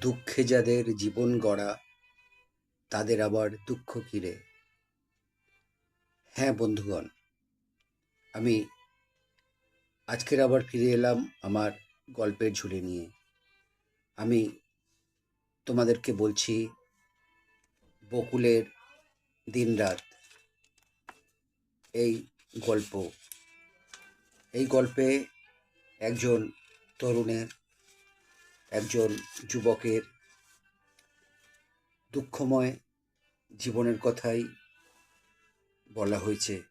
দুঃখে যাদের জীবন গড়া, তাদের আবার দুঃখ কিরে? হ্যাঁ বন্ধুগণ, আমি আজকের আবার ফিরে এলাম আমার গল্পের ঝুলি নিয়ে। আমি তোমাদেরকে বলছি, বকুলের দিনরাত এই গল্প। এই গল্পে একজন তরুণের একজন যুবকের দুঃখময় জীবনের কথাই বলা হয়েছে।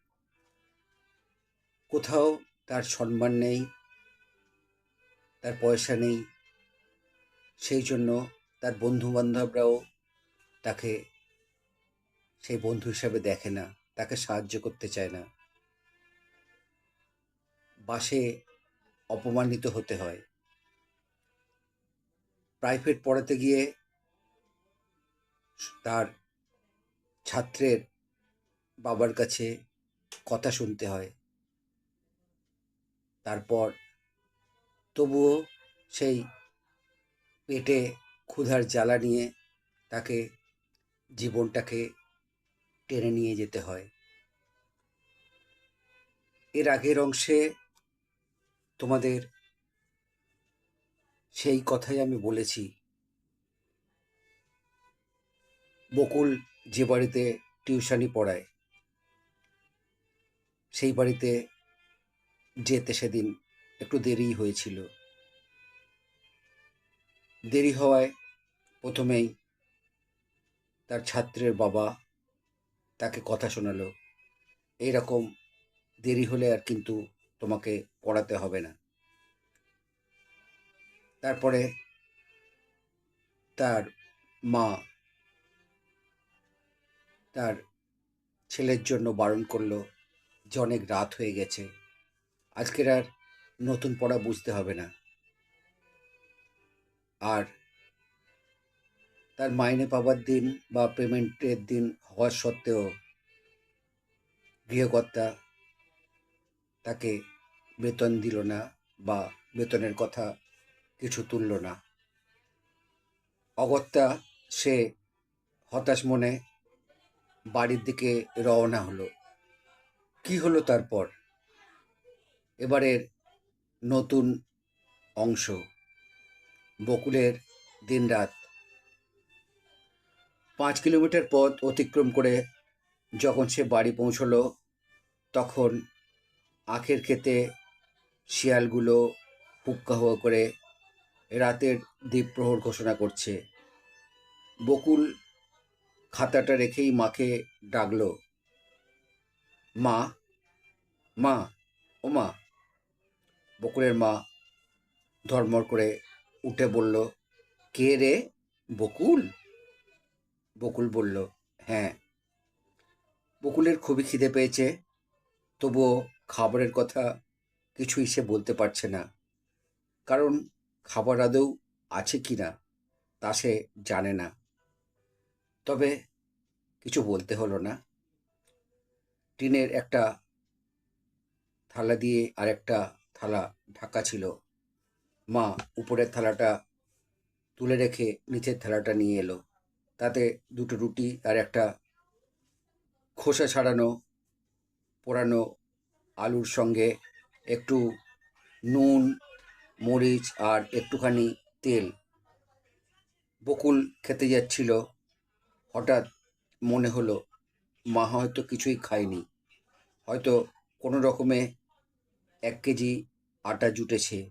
কোথাও তার সম্মান নেই, তার পয়সা নেই, সেই জন্য তার বন্ধু বান্ধবরাও তাকে সেই বন্ধু হিসাবে দেখে না, তাকে সাহায্য করতে চায় না। বাসে অপমানিত হতে হয়। প্রাইভেট পড়াতে গিয়ে তার ছাত্রের বাবার কাছে কথা শুনতে হয়। তারপর তবুও সেই পেটে ক্ষুধার জ্বালা নিয়ে তাকে জীবনটাকে টেনে নিয়ে যেতে হয়। এর আগের অংশে তোমাদের সেই কথাই আমি বলেছি। বকুল যে বাড়িতে টিউশনি পড়ায়, সেই বাড়িতে যেতে সেদিন একটু দেরি হয়েছিল। দেরি হওয়ায় প্রথমেই তার ছাত্রের বাবা তাকে কথা শোনালো, এইরকম দেরি হলে আর কিন্তু তোমাকে পড়াতে হবে না। তারপরে তার মা তার ছেলের জন্য বারণ করল যে অনেক রাত হয়ে গেছে। আজকের আর নতুন পড়া বুঝতে হবে না। আর তার মাইনে পাবার দিন বা পেমেন্টের দিন হওয়ার সত্ত্বেও গৃহকর্তা তাকে বেতন দিল না বা বেতনের কথা কিছু তুলল না। অগত্যা সে হতাশ মনে বাড়ির দিকে রওনা হলো। কি হলো তারপর? এবারের নতুন অংশ, বকুলের দিনরাত। পাঁচ কিলোমিটার পথ অতিক্রম করে যখন সে বাড়ি পৌঁছলো, তখন আখের খেতে শিয়ালগুলো হুক্কা হুয়া করে রাতের দ্বীপ্রহর ঘোষণা করছে। বকুল খাতাটা রেখেই মাকে ডাকলো। মা মা, ও মা। বকুলের মা ধর্মর করে উঠে বলল, কে রে? বকুল? বকুল বলল হ্যাঁ। বকুলের খুবই খিদে পেয়েছে, তবুও খাবারের কথা কিছুই সে বলতে পারছে না। কারণ খাবার আদৌ আছে কি না, তা সে জানে না। তবে কিছু বলতে হলো না। টিনের একটা থালা দিয়ে আর একটা থালা ঢাকা ছিল। মা উপরের থালাটা তুলে রেখে নিচের থালাটা নিয়ে এলো। তাতে দুটো রুটি আর একটা খোসা ছাড়ানো, পোড়ানো আলুর সঙ্গে একটু নুন মরিচ আর একটুখানি তেল। বকুল খেতে যাচ্ছিল। হঠাৎ মনে হলো, মা হয়তো কিছুই খায়নি। হয়তো কোনো রকমে এক কেজি আটা জুটেছে।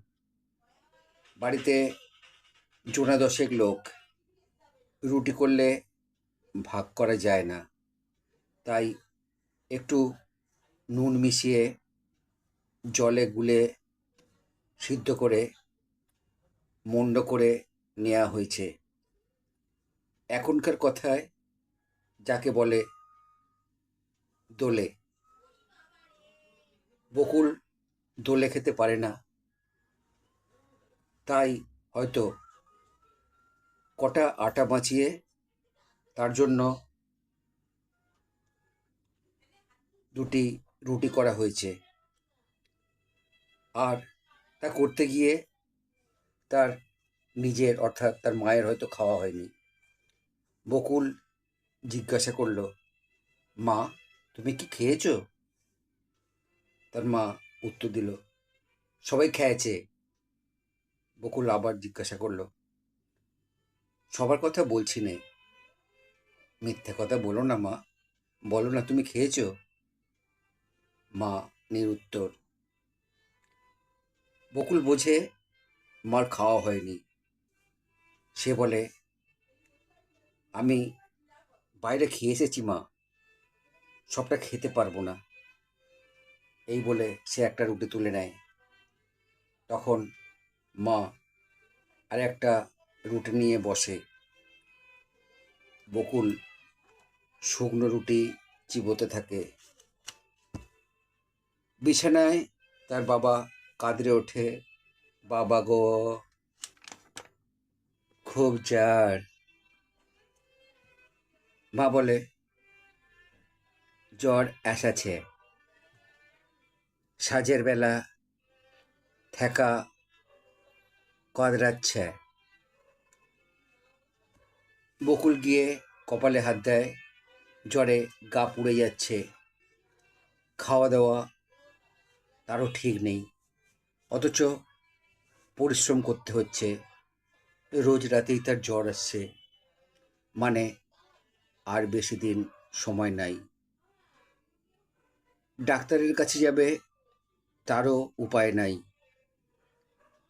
বাড়িতে জোনা দশেক লোক। রুটি করলে ভাগ করা যায় না। তাই একটু নুন মিশিয়ে জলে গুলে সিদ্ধ করে মন্ড করে নেওয়া হয়েছে। এখনকার কথায় যাকে বলে দোলে। বকুল দোলে খেতে পারে না। তাই হয়তো কটা আটা বাঁচিয়ে তার জন্য দুটি রুটি করা হয়েছে। আর তা করতে গিয়ে তার নিজের, অর্থাৎ তার মায়ের হয়তো খাওয়া হয়নি। বকুল জিজ্ঞাসা করল, মা, তুমি কি খেয়েছো? তার মা উত্তর দিল, সবাই খেয়েছে। বকুল আবার জিজ্ঞাসা করল, সবার কথা বলছি নে। মিথ্যে কথা বলো না মা, বলো না তুমি খেয়েছো? মা নিরুত্তর বকুল বোঝে, মার খাওয়া হয়নি। সে বলে, আমি বাইরে খেয়ে এসেছি, মা। সবটা খেতে পারব না। এই বলে সে একটা রুটি তুলে নেয়। তখন মা আর একটা রুটি নিয়ে বসে। বকুল শুকনো রুটি চিবোতে থাকে। বিছানায় তার বাবা কাঁদরে ওঠে। বাবা গো, খুব জার মা বলে, জ্বর এসেছে। সাজের বেলা থেকা কদরাচ্ছে। বকুল গিয়ে কপালে হাত দেয়, জ্বরে গা পুড়ে যাচ্ছে। খাওয়া দাওয়া তারও ঠিক নেই। অথচ পরিশ্রম করতে হচ্ছে। রোজ রাতেই তার জ্বর আসছে। মানে আর বেশি দিন সময় নাই। ডাক্তারের কাছে যাবে তারও উপায় নাই।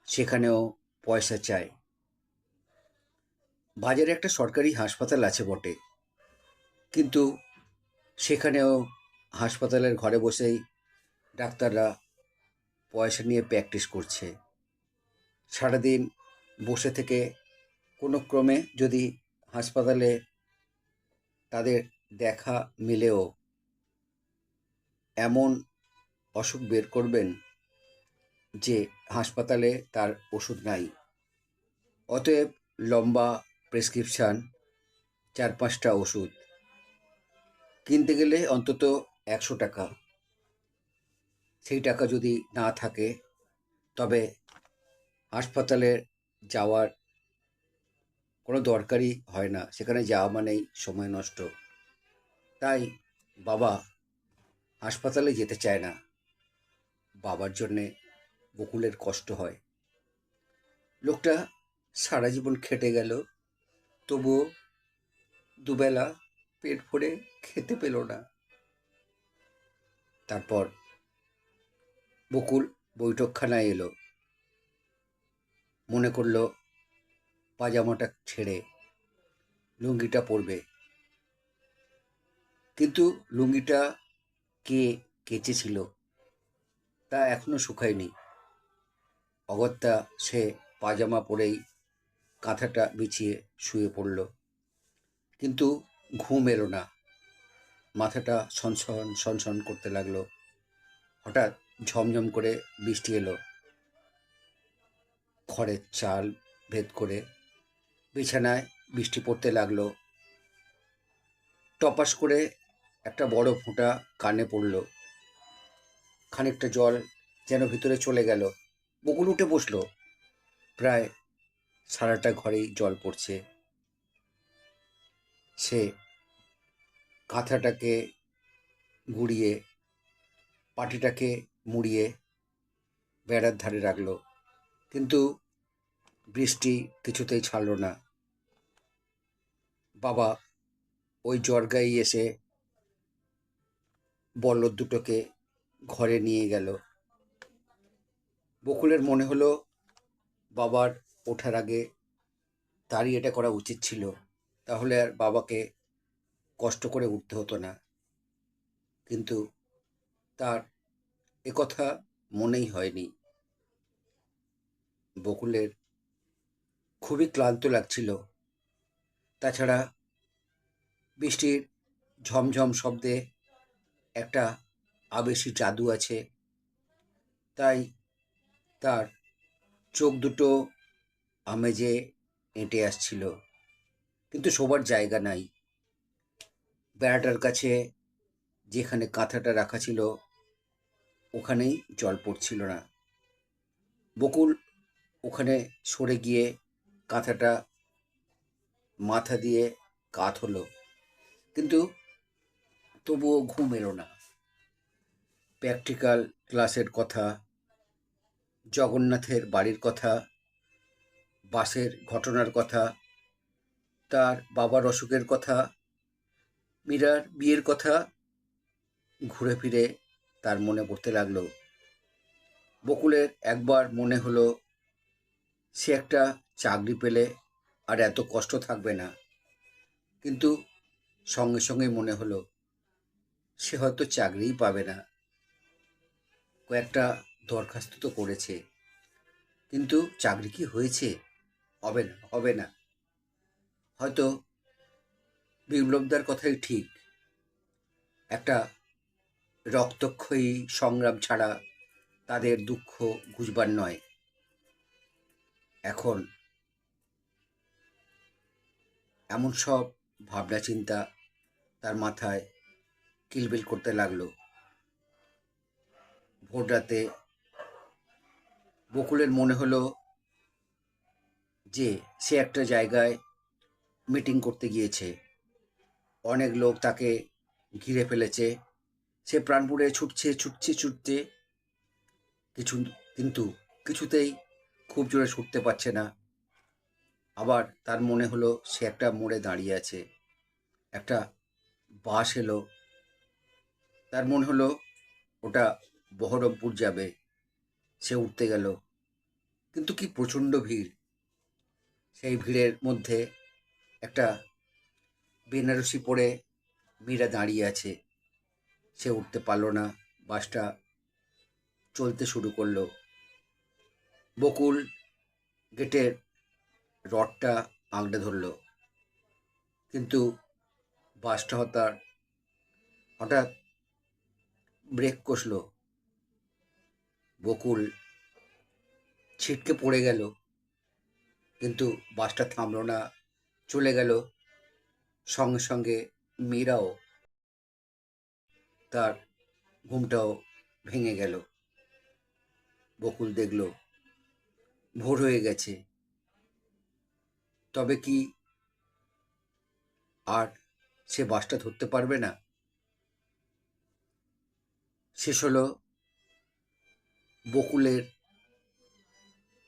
সেখানেও পয়সা চায়। বাজারে একটা সরকারি হাসপাতাল আছে বটে। কিন্তু সেখানেও হাসপাতালের ঘরে বসেই ডাক্তাররা পয়সা নিয়ে প্র্যাকটিস করছে। সারাদিন বসে থেকে কোনো ক্রমে যদি হাসপাতালে তাদের দেখা মিলেও এমন অসুখ বের করবেন যে হাসপাতালে তার ওষুধ নাই। অতএব লম্বা প্রেসক্রিপশান, চার পাঁচটা ওষুধ কিনতে গেলে অন্তত একশো টাকা। সেই টাকা যদি না থাকে, তবে হাসপাতালে যাওয়ার কোনো দরকারই হয় না। সেখানে যাওয়া মানেই সময় নষ্ট। তাই বাবা হাসপাতালে যেতে চায় না। বাবার জন্যে বকুলের কষ্ট হয়। লোকটা সারা জীবন খেটে গেল, তবুও দুবেলা পেট ভরে খেতে পেল না। তারপর বকুল বৈঠকখানায় এলো। মনে করল, পাজামাটা ছেড়ে লুঙ্গিটা পরবে। কিন্তু লুঙ্গিটা কে কেচেছিল, তা এখনও শুকায়নি। অগত্যা সে পাজামা পরেই কাঁথাটা বিছিয়ে শুয়ে পড়ল। কিন্তু ঘুম এলো না। মাথাটা সনসন সনসন করতে লাগল। হঠাৎ ঝমঝম করে বৃষ্টি এলো। খড়ের চাল ভেদ করে বিছানায় বৃষ্টি পড়তে লাগল। টপাস করে একটা বড় ফোঁটা কানে পড়ল। খানিকটা জল যেন ভিতরে চলে গেল। বকুল উঠে বসল। প্রায় সারাটা ঘরেই জল পড়ছে। সে কাঁথাটাকে গুড়িয়ে, পাটিটাকে মুড়িয়ে বেড়ার ধারে রাখল। কিন্তু বৃষ্টি কিছুতেই ছাড়ল না। বাবা ওই জর্গাই এসে বল্লদ দুটোকে ঘরে নিয়ে গেল। বকুলের মনে হলো বাবার ওঠার আগে তারই এটা করা উচিত ছিল, তাহলে আর বাবাকে কষ্ট করে উঠতে হতো না। কিন্তু তার একথা মনেই হয়নি। বকুলের খুবই ক্লান্ত লাগছিল। তাছাড়া বৃষ্টির ঝমঝম শব্দে একটা আবেশি জাদু আছে। তাই তার চোখ দুটো আমেজে এঁটে আসছিল। কিন্তু শোবার জায়গা নাই। বেড়াটার কাছে যেখানে কাঁথাটা রাখা ছিল ওখানেই জল পড়ছিল না। বকুল ওখানে সরে গিয়ে কাঁথাটা মাথা দিয়ে কাত হলো কিন্তু তবুও ঘুম এলো না। প্র্যাকটিক্যাল ক্লাসের কথা, জগন্নাথের বাড়ির কথা বাসের ঘটনার কথা, তার বাবার অসুখের কথা, মীরার বিয়ের কথা, ঘুরে ফিরে তার মনে পড়তে লাগল। বকুলের একবার মনে হলো, সে একটা চাকরি পেলে আর এত কষ্ট থাকবে না। কিন্তু সঙ্গে সঙ্গে মনে হলো, সে হয়তো চাকরিই পাবে না। কয়েকটা দরখাস্ত তো করেছে। কিন্তু চাকরি কি হয়েছে? হবে না হবে না। হয়তো বিপ্লবদার কথাই ঠিক। একটা রক্তক্ষয়ী সংগ্রাম ছাড়া তাদের দুঃখ ঘুচবার নয়। এখন এমন সব ভাবনা চিন্তা তার মাথায় কিলবিল করতে লাগল। ভোর রাতে বকুলের মনে হলো যে সে একটা জায়গায় মিটিং করতে গিয়েছে। অনেক লোক তাকে ঘিরে ফেলেছে। সে প্রাণপুরে ছুটছে ছুটছে ছুটছে। কিছু, কিন্তু কিছুতেই খুব জোরে ছুটতে পারছে না। আবার তার মনে হলো সে একটা মোড়ে দাঁড়িয়ে আছে। একটা বাস এলো। তার মনে হলো ওটা বহরমপুর যাবে। সে উঠতে গেল। কিন্তু কি প্রচণ্ড ভিড়। সেই ভিড়ের মধ্যে একটা বেনারসি পরে মীরা দাঁড়িয়ে আছে। সে উঠতে পারল না। বাসটা চলতে শুরু করল। বকুল গেটের রডটা আঁকড়ে ধরলো। কিন্তু বাসটা হঠাৎ হঠাৎ ব্রেক কষল। বকুল ছিটকে পড়ে গেল। কিন্তু বাসটা থামলো না, চলে গেল। সঙ্গে সঙ্গে মীরাও তার ঘুমটাও ভেঙে গেল। বকুল দেখল, ভোর হয়ে গেছে। তবে কি আর সে বাসটা ধরতে পারবে না? শেষ হলো বকুলের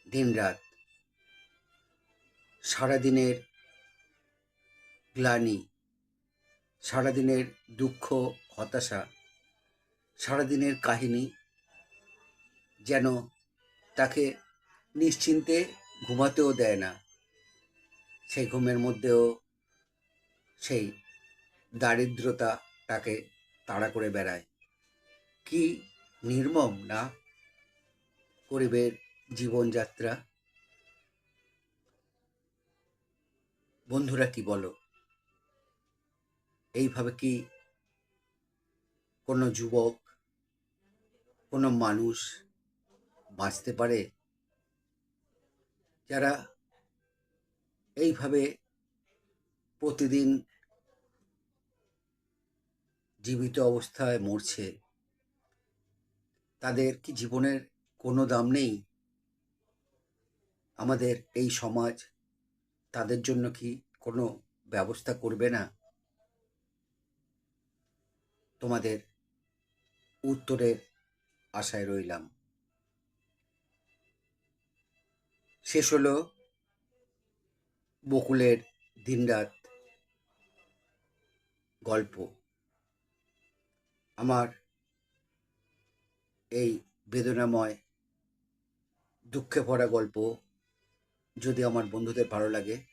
দিনরাত। সারাদিনের গ্লানি, সারাদিনের দুঃখ হতাশা, সারাদিনের কাহিনী যেন তাকে নিশ্চিন্তে ঘুমাতেও দেয় না। সেই ঘুমের মধ্যেও সেই দারিদ্রতা তাকে তাড়া করে বেড়ায়। কি নির্মম না গরিবের জীবনযাত্রা। বন্ধুরা কি বলো? এইভাবে কি কোনো যুবক, কোনো মানুষ বাঁচতে পারে? যারা এইভাবে প্রতিদিন জীবিত অবস্থায় মরছে, তাদের কি জীবনের কোনো দাম নেই? আমাদের এই সমাজ তাদের জন্য কি কোনো ব্যবস্থা করবে না? তোমাদের উত্তরের আশায় রইলাম। শেষ হলো বকুলের দিনরাত গল্প। আমার এই বেদনাময়, দুঃখে ভরা গল্প যদি আমার বন্ধুদের ভালো লাগে,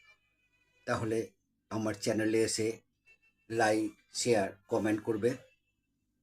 তাহলে আমার চ্যানেলে এসে লাইক, শেয়ার, কমেন্ট করবে।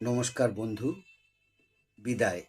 নমস্কার বন্ধু বিদায়।